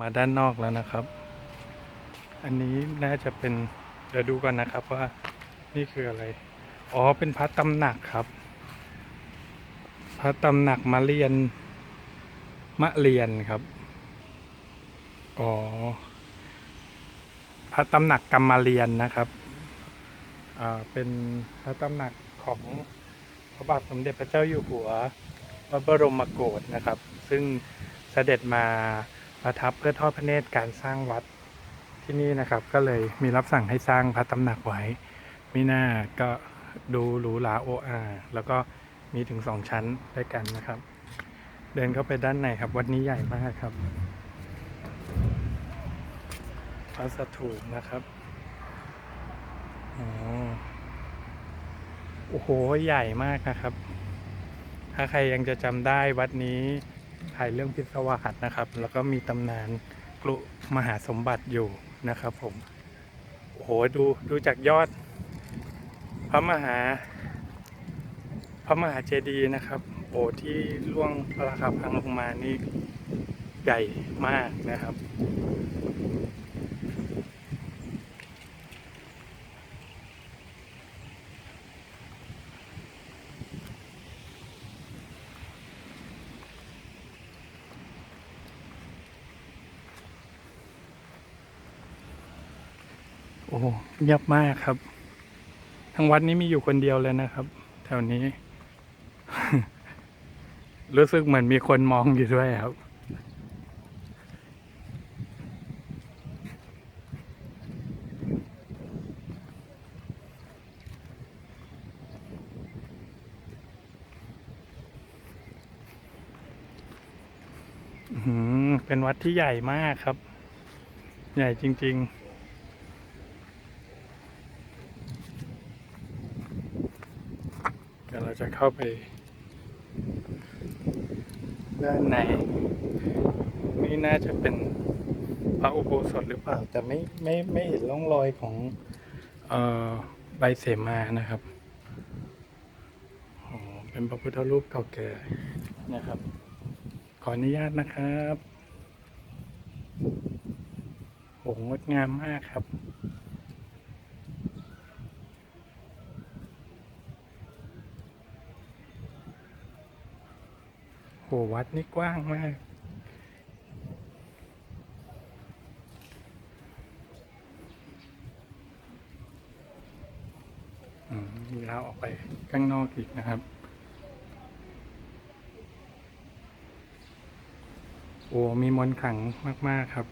มาด้านนอกแล้วนะครับ อันนี้น่าจะเป็นเดี๋ยวดูก่อนนะครับว่านี่คืออะไร อ๋อ เป็นพระตำหนักครับ พระตำหนักมาเรียน มะเรียนครับ อ๋อ พระตำหนักกรรมเรียนนะครับ อ่า เป็นพระตำหนักของพระบาทสมเด็จพระเจ้าอยู่หัวพระบรมโกศนะครับ ซึ่งเสด็จมา ประทับเพื่อทอดพระเนตรการสร้างวัดที่นี่นะครับ ก็เลยมีรับสั่งให้สร้างพระตำหนักไว้มิน่าก็ดูหรูหราโออาแล้วก็มีถึงสองชั้นด้วยกันนะครับ เดินเข้าไปด้านในครับ วัดนี้ใหญ่มากครับพระสถูปนะครับโอ้โหใหญ่มากนะครับ ถ้าใครยังจะจำได้วัดนี้ ถ่ายเรื่องพิศวาสนะครับ แล้วก็มีตำนานกลุมหาสมบัติอยู่นะครับ ผมโอ้โหดูดูจากยอด พระมหา พระมหาเจดีย์นะครับโอ้ที่ล่วงพระราคาพังลงมานี่ใหญ่มากนะครับ โอ้โหเงียบมากครับ ทั้งวัดนี้มีอยู่คนเดียวเลยนะครับ แถวนี้ รู้สึกเหมือนมีคนมองอยู่ด้วยครับเป็นวัดที่ใหญ่มากครับ ใหญ่จริง ๆ เดี๋ยวเราจะเข้าไปด้านในนี่น่าจะเป็นพระอุโบสถหรือเปล่า แต่ไม่ไม่ไม่เห็นร่องรอยของเอ่อใบเสมานะครับอ๋อเป็นพระพุทธรูปเก่าแก่นะครับ ขออนุญาตนะครับโหงดงามมากครับ โหวัดนี่กว้างมากมีเราออกไปข้างนอกอีกนะครับ โอ้มีมนต์ขังมาก ๆ ครับ